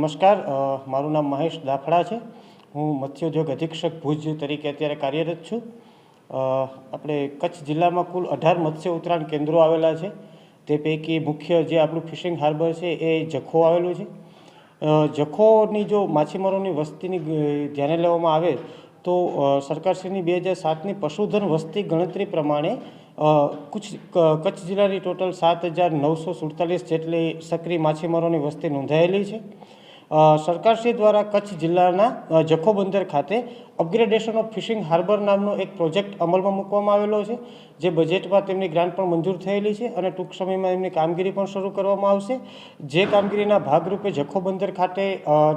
નમસ્કાર મારું નામ મહેશ દાખડા છે. હું મત્સ્યોદ્યોગ અધિક્ષક ભુજ તરીકે અત્યારે કાર્યરત છું. આપણે કચ્છ જિલ્લામાં કુલ અઢાર મત્સ્ય ઉત્તરાયણ કેન્દ્રો આવેલા છે. તે પૈકી મુખ્ય જે આપણું ફિશિંગ હાર્બર છે એ જખો આવેલું છે. જખોની જો માછીમારોની વસ્તીની ધ્યાને લેવામાં આવે તો સરકારશ્રીની બે હજાર સાતની પશુધન વસ્તી ગણતરી પ્રમાણે કુછ કચ્છ જિલ્લાની ટોટલ સાત હજાર નવસો સુડતાલીસ જેટલી સક્રિય માછીમારોની વસ્તી નોંધાયેલી છે. સરકારશ્રી દ્વારા કચ્છ જિલ્લાના જખો બંદર ખાતે અપગ્રેડેશન ઓફ ફિશિંગ હાર્બર નામનો એક પ્રોજેક્ટ અમલમાં મૂકવામાં આવેલો છે, જે બજેટમાં તેમની ગ્રાન્ટ પણ મંજૂર થયેલી છે અને ટૂંક સમયમાં એમની કામગીરી પણ શરૂ કરવામાં આવશે. જે કામગીરીના ભાગરૂપે જખો બંદર ખાતે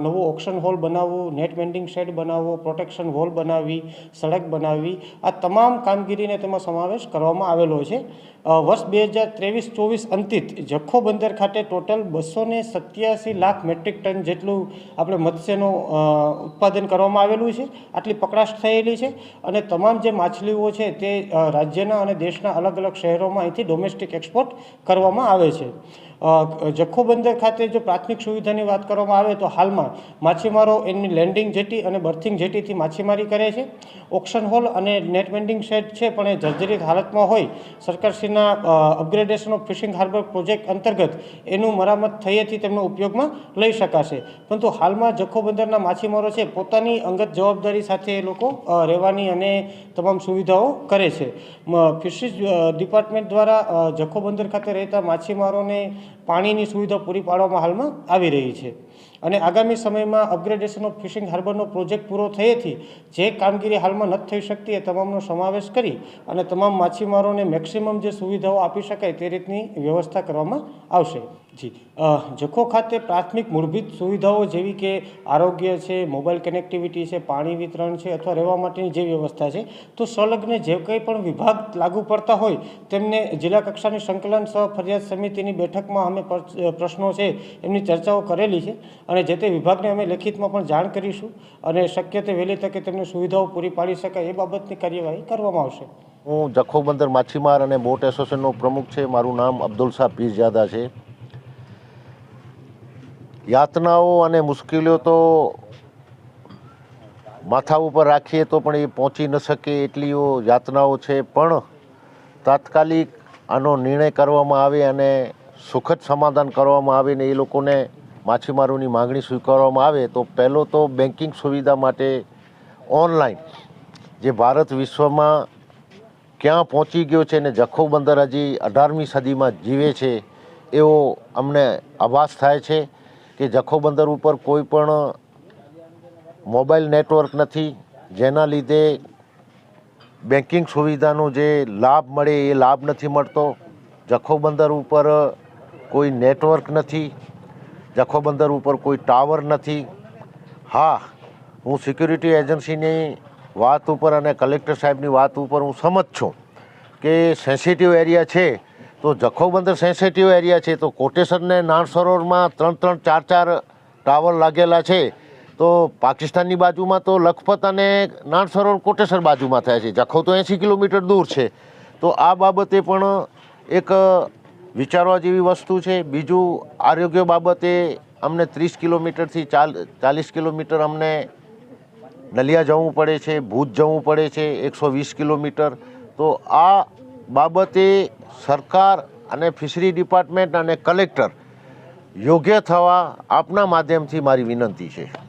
નવો ઓક્શન હોલ બનાવવો, નેટ બેન્ડિંગ શેડ બનાવવો, પ્રોટેક્શન વોલ બનાવવી, સડક બનાવવી, આ તમામ કામગીરીને તેમાં સમાવેશ કરવામાં આવેલો છે. વર્ષ બે હજાર ત્રેવીસ ચોવીસ અંતિત જખો બંદર ખાતે ટોટલ બસો સત્યાસી લાખ મેટ્રિક ટન જેટલું આપણે મત્સ્યનું ઉત્પાદન કરવામાં આવેલું છે. આટલી પકડાશ થયેલી છે અને તમામ જે માછલીઓ છે તે રાજ્યના અને દેશના અલગ અલગ શહેરોમાં અહીંથી ડોમેસ્ટિક એક્સપોર્ટ કરવામાં આવે છે. જખો બંદર ખાતે જો પ્રાથમિક સુવિધાની વાત કરવામાં આવે તો હાલમાં માછીમારો એમની લેન્ડિંગ જેટી અને બર્થિંગ જેટીથી માછીમારી કરે છે. ઓક્શન હોલ અને નેટ વેન્ડિંગ શેડ છે, પણ એ જર્જરિત હાલતમાં હોય. સરકારશ્રીના upgradation of fishing harbour project અંતર્ગત એનું મરામત થયેથી તેમનો ઉપયોગમાં લઈ શકાશે. પરંતુ હાલમાં જખો બંદરના માછીમારો છે, પોતાની અંગત જવાબદારી સાથે એ લોકો રહેવાની અને તમામ સુવિધાઓ કરે છે. ફિશરીઝ ડિપાર્ટમેન્ટ દ્વારા જખો બંદર ખાતે રહેતા માછીમારોને પાણીની સુવિધા પૂરી પાડવામાં હાલમાં આવી રહી છે. અને આગામી સમયમાં અપગ્રેડેશન ઓફ ફિશિંગ હાર્બરનો પ્રોજેક્ટ પૂરો થયેથી જે કામગીરી હાલમાં નથી થઈ શકતી એ તમામનો સમાવેશ કરી અને તમામ માછીમારોને મેક્સિમમ જે સુવિધાઓ આપી શકાય તે રીતની વ્યવસ્થા કરવામાં આવશે. જી. જખો ખાતે પ્રાથમિક મૂળભૂત સુવિધાઓ જેવી કે આરોગ્ય છે, મોબાઈલ કનેક્ટિવિટી છે, પાણી વિતરણ છે અથવા રહેવા માટેની જે વ્યવસ્થા છે, તો સંલગ્ન જે કંઈ પણ વિભાગ લાગુ પડતા હોય તેમને જિલ્લા કક્ષાની સંકલન સહ ફરિયાદ સમિતિની બેઠકમાં અમે પ્રશ્નો છે એમની ચર્ચાઓ કરેલી છે. અને જે તે વિભાગને અમે લેખિતમાં પણ જાણ કરીશું અને શક્ય તે વહેલી તકે તેમને સુવિધાઓ પૂરી પાડી શકાય એ બાબતની કાર્યવાહી કરવામાં આવશે. હું જખો બંદર માછીમાર અને બોટ એસોસિએશનનો પ્રમુખ છે. મારું નામ અબ્દુલ શાહ પીરજાદા છે. યાતનાઓ અને મુશ્કેલીઓ તો માથા ઉપર રાખીએ તો પણ એ પહોંચી ન શકે એટલીઓ યાતનાઓ છે. પણ તાત્કાલિક આનો નિર્ણય કરવામાં આવે અને સુખદ સમાધાન કરવામાં આવે ને એ લોકોને માછીમારોની માગણી સ્વીકારવામાં આવે તો પહેલો તો બેન્કિંગ સુવિધા માટે ઓનલાઈન, જે ભારત વિશ્વમાં ક્યાં પહોંચી ગયો છે ને જખો બંદર હજી અઢારમી સદીમાં જીવે છે, એવો અમને આભાસ થાય છે કે જખો બંદર ઉપર કોઈ પણ મોબાઈલ નેટવર્ક નથી, જેના લીધે બેન્કિંગ સુવિધાનો જે લાભ મળે એ લાભ નથી મળતો, જખો બંદર ઉપર કોઈ નેટવર્ક નથી જખો બંદર ઉપર કોઈ ટાવર નથી. હા, હું સિક્યુરિટી એજન્સીની વાત ઉપર અને કલેક્ટર સાહેબની વાત ઉપર હું સમજ છું કે સેન્સિટિવ એરિયા છે. તો જખો બંદર સેન્સિટિવ એરિયા છે, તો કોટેશ્વર ને નાણ સરોવરમાં ત્રણ ત્રણ ચાર ચાર ટાવર લાગેલા છે. તો પાકિસ્તાનની બાજુમાં તો લખપત અને નાણ સરોવર કોટેશ્વર બાજુમાં થાય છે. જખો તો એંસી કિલોમીટર દૂર છે. તો આ બાબતે પણ એક વિચારવા જેવી વસ્તુ છે. બીજું, આરોગ્ય બાબતે અમને ત્રીસ કિલોમીટરથી ચાલ, ચાલીસ કિલોમીટર અમને નલિયા જવું પડે છે, ભૂજ જવું પડે છે, એકસો વીસ કિલોમીટર. તો આ બાબતે સરકાર અને ફિશરી ડિપાર્ટમેન્ટ અને કલેક્ટર યોગ્ય થવા આપના માધ્યમથી મારી વિનંતી છે.